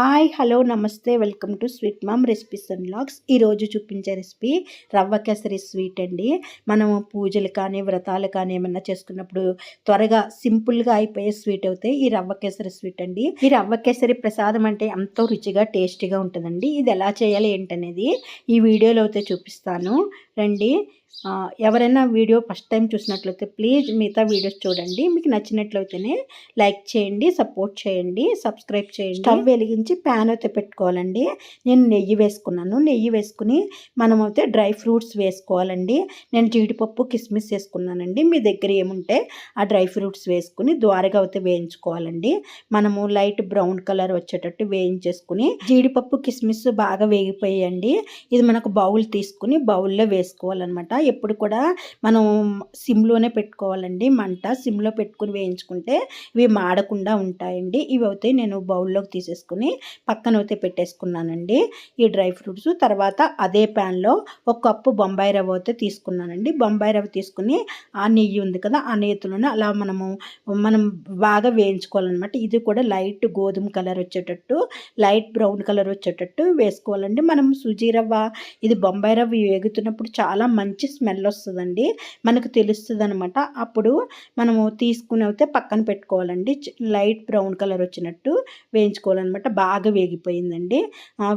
Hi hello నమస్తే welcome to sweet mom recipes and vlogs ఈరోజు చూపించే రెసిపీ రవ్వ కేసరి స్వీట్ అండి. మనము పూజలు కానీ వ్రతాలు కానీ ఏమన్నా చేసుకున్నప్పుడు త్వరగా సింపుల్గా అయిపోయే స్వీట్ అవుతాయి ఈ రవ్వ కేసరి స్వీట్ అండి. ఈ రవ్వ కేసరి ప్రసాదం అంటే ఎంతో రుచిగా టేస్టీగా ఉంటుందండి. ఇది ఎలా చేయాలి ఏంటనేది ఈ వీడియోలో అయితే చూపిస్తాను. రండి ఎవరైనా వీడియో ఫస్ట్ టైం చూసినట్లయితే ప్లీజ్ మిగతా వీడియోస్ చూడండి. మీకు నచ్చినట్లయితేనే లైక్ చేయండి సపోర్ట్ చేయండి సబ్స్క్రైబ్ చేయండి. స్టవ్ వెలిగించి ప్యాన్ అయితే పెట్టుకోవాలండి. నేను నెయ్యి వేసుకున్నాను. నెయ్యి వేసుకుని మనమైతే డ్రై ఫ్రూట్స్ వేసుకోవాలండి. నేను జీడిపప్పు కిస్మిస్ వేసుకున్నానండి. మీ దగ్గర ఏముంటే ఆ డ్రై ఫ్రూట్స్ వేసుకుని ద్వారగా అయితే వేయించుకోవాలండి. మనము లైట్ బ్రౌన్ కలర్ వచ్చేటట్టు వేయించేసుకుని జీడిపప్పు కిస్మిస్ బాగా వేగిపోయాయండి. ఇది మనకు బౌల్ తీసుకుని బౌల్లో వేసుకోవాలన్నమాట. ఎప్పుడు కూడా మనం సిమ్లోనే పెట్టుకోవాలండి. మంట సిమ్లో పెట్టుకుని వేయించుకుంటే ఇవి మాడకుండా ఉంటాయండి. ఇవి అయితే నేను బౌల్లోకి తీసేసుకుని పక్కన అయితే పెట్టేసుకున్నానండి. ఈ డ్రై ఫ్రూట్స్ తర్వాత అదే ప్యాన్లో ఒక కప్పు బొంబాయి రవ్వ అయితే తీసుకున్నానండి. బొంబాయి రవ్వ తీసుకుని ఆ నెయ్యి ఉంది కదా ఆ నెయ్యిలోనే అలా మనము మనం బాగా వేయించుకోవాలన్నమాట. ఇది కూడా లైట్ గోధుమ కలర్ వచ్చేటట్టు లైట్ బ్రౌన్ కలర్ వచ్చేటట్టు వేసుకోవాలండి. మనం సుజీ రవ్వ ఇది బొంబాయి రవ్వ వేగుతున్నప్పుడు చాలా మంచి స్మెల్ వస్తుందండి. మనకు తెలుస్తుంది అనమాట అప్పుడు మనము తీసుకుని అయితే పక్కన పెట్టుకోవాలండి. లైట్ బ్రౌన్ కలర్ వచ్చినట్టు వేయించుకోవాలన్నమాట బాగా వేగిపోయిందండి.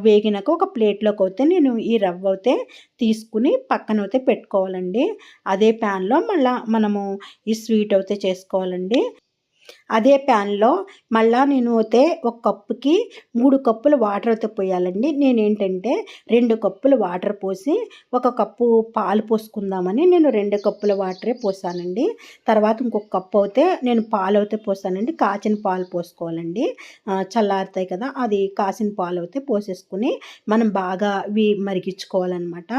వేగినాక ఒక ప్లేట్లోకి అయితే నేను ఈ రవ్వ అయితే తీసుకుని పక్కన అయితే పెట్టుకోవాలండి. అదే ప్యాన్లో మళ్ళీ మనము ఈ స్వీట్ అయితే చేసుకోవాలండి. అదే ప్యాన్లో మళ్ళా నేను అయితే ఒక కప్పుకి మూడు కప్పులు వాటర్ అయితే పోయాలండి. నేను ఏంటంటే రెండు కప్పులు వాటర్ పోసి ఒక కప్పు పాలు పోసుకుందామని నేను రెండు కప్పుల వాటరే పోసానండి. తర్వాత ఇంకొక కప్పు అయితే నేను పాలు అయితే పోసానండి. కాచిన పాలు పోసుకోవాలండి. చల్లారుతాయి కదా అది కాసిన పాలు అయితే పోసేసుకుని మనం బాగా ఇవి మరిగించుకోవాలన్నమాట.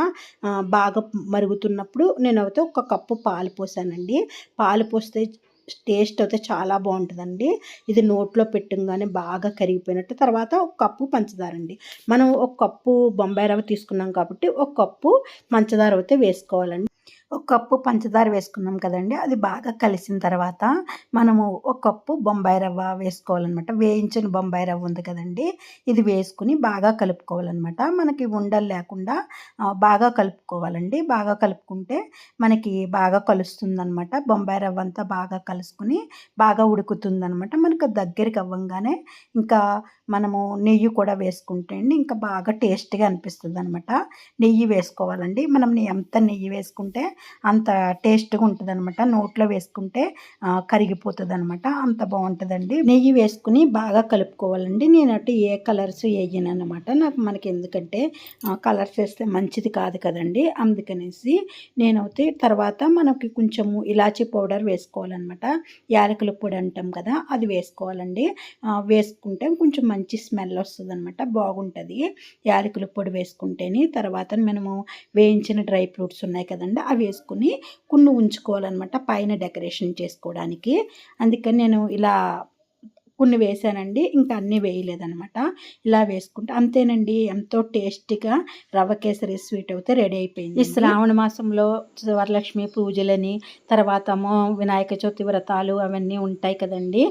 బాగా మరుగుతున్నప్పుడు నేను అయితే ఒక కప్పు పాలు పోసానండి. పాలు పోస్తే టేస్ట్ అయితే చాలా బాగుంటుందండి. ఇది నోట్లో పెట్టంగానే బాగా కరిగిపోయినట్టు తర్వాత ఒక కప్పు పంచదార అండి. మనం ఒక కప్పు బొంబాయి రవ్వ తీసుకున్నాం కాబట్టి ఒక కప్పు పంచదార అయితే వేసుకోవాలండి. ఒక కప్పు పంచదార వేసుకున్నాం కదండి. అది బాగా కలిసిన తర్వాత మనము ఒక కప్పు బొంబాయి రవ్వ వేసుకోవాలన్నమాట. వేయించిన బొంబాయి రవ్వ ఉంది కదండి. ఇది వేసుకుని బాగా కలుపుకోవాలన్నమాట. మనకి ఉండలు లేకుండా బాగా కలుపుకోవాలండి. బాగా కలుపుకుంటే మనకి బాగా కలుస్తుందనమాట బొంబాయి రవ్వ అంతా బాగా కలుసుకుని బాగా ఉడుకుతుందనమాట మనకు దగ్గరికి అవ్వంగానే ఇంకా మనము నెయ్యి కూడా వేసుకుంటే అండి ఇంకా బాగా టేస్ట్గా అనిపిస్తుంది అనమాట నెయ్యి వేసుకోవాలండి. మనం ఎంత నెయ్యి వేసుకుంటే అంత టేస్ట్గా ఉంటుంది అనమాట నోట్లో వేసుకుంటే కరిగిపోతుంది అనమాట అంత బాగుంటుందండి నెయ్యి వేసుకుని బాగా కలుపుకోవాలండి. నేను అటు ఏ కలర్స్ వేయను అనమాట నాకు మనకి ఎందుకంటే కలర్స్ వేస్తే మంచిది కాదు కదండి. అందుకనేసి నేనైతే తర్వాత మనకి కొంచెము ఇలాచీ పౌడర్ వేసుకోవాలన్నమాట యాలకుల పొడి అంటాం కదా అది వేసుకోవాలండి. వేసుకుంటే కొంచెం మంచి స్మెల్ వస్తుంది అనమాట బాగుంటుంది. యాలకుల పొడి వేసుకుంటేనే తర్వాత మనము వేయించిన డ్రై ఫ్రూట్స్ ఉన్నాయి కదండి అవి వేసుకుని కున్ను ఉంచుకోవాలన్నమాట పైన డెకరేషన్ చేసుకోవడానికి. అందుకని నేను ఇలా కొన్ని వేసానండి. ఇంకా అన్నీ వేయలేదనమాట ఇలా వేసుకుంటే. అంతేనండి. ఎంతో టేస్టీగా రవ్వ కేసరి స్వీట్ అయితే రెడీ అయిపోయింది ఈ శ్రావణ మాసంలో వరలక్ష్మి పూజలని తర్వాత వినాయక చవితి వ్రతాలు అవన్నీ ఉంటాయి కదండి.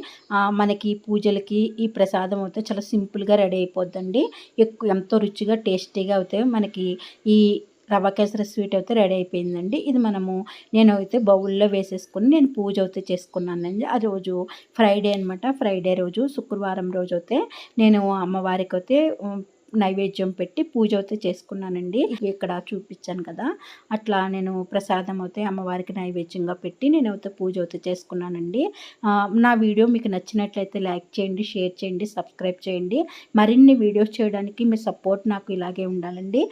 మనకి పూజలకి ఈ ప్రసాదం అయితే చాలా సింపుల్గా రెడీ అయిపోద్దండి. ఎక్కువ ఎంతో రుచిగా టేస్టీగా అయితే మనకి ఈ రవ్వ కేసరి స్వీట్ అయితే రెడీ అయిపోయిందండి. ఇది మనము నేను అయితే బౌల్లో వేసేసుకుని నేను పూజ అయితే చేసుకున్నానండి. ఆ రోజు ఫ్రైడే అనమాట ఫ్రైడే రోజు శుక్రవారం రోజు అయితే నేను అమ్మవారికి అయితే నైవేద్యం పెట్టి పూజ అయితే చేసుకున్నానండి. ఇక్కడ చూపించాను కదా. అట్లా నేను ప్రసాదం అయితే అమ్మవారికి నైవేద్యంగా పెట్టి నేను అయితే పూజ అయితే చేసుకున్నానండి. నా వీడియో మీకు నచ్చినట్లయితే లైక్ చేయండి షేర్ చేయండి సబ్స్క్రైబ్ చేయండి. మరిన్ని వీడియోస్ చేయడానికి మీ సపోర్ట్ నాకు ఇలాగే ఉండాలండి.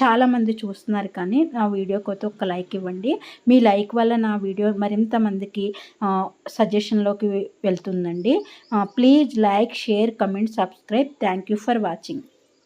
చాలామంది చూస్తున్నారు కానీ నా వీడియోకి అయితే ఒక లైక్ ఇవ్వండి. మీ లైక్ వల్ల నా వీడియో మరింత మందికి సజెషన్లోకి వెళ్తుందండి. Please like share comment subscribe. Thank for watching.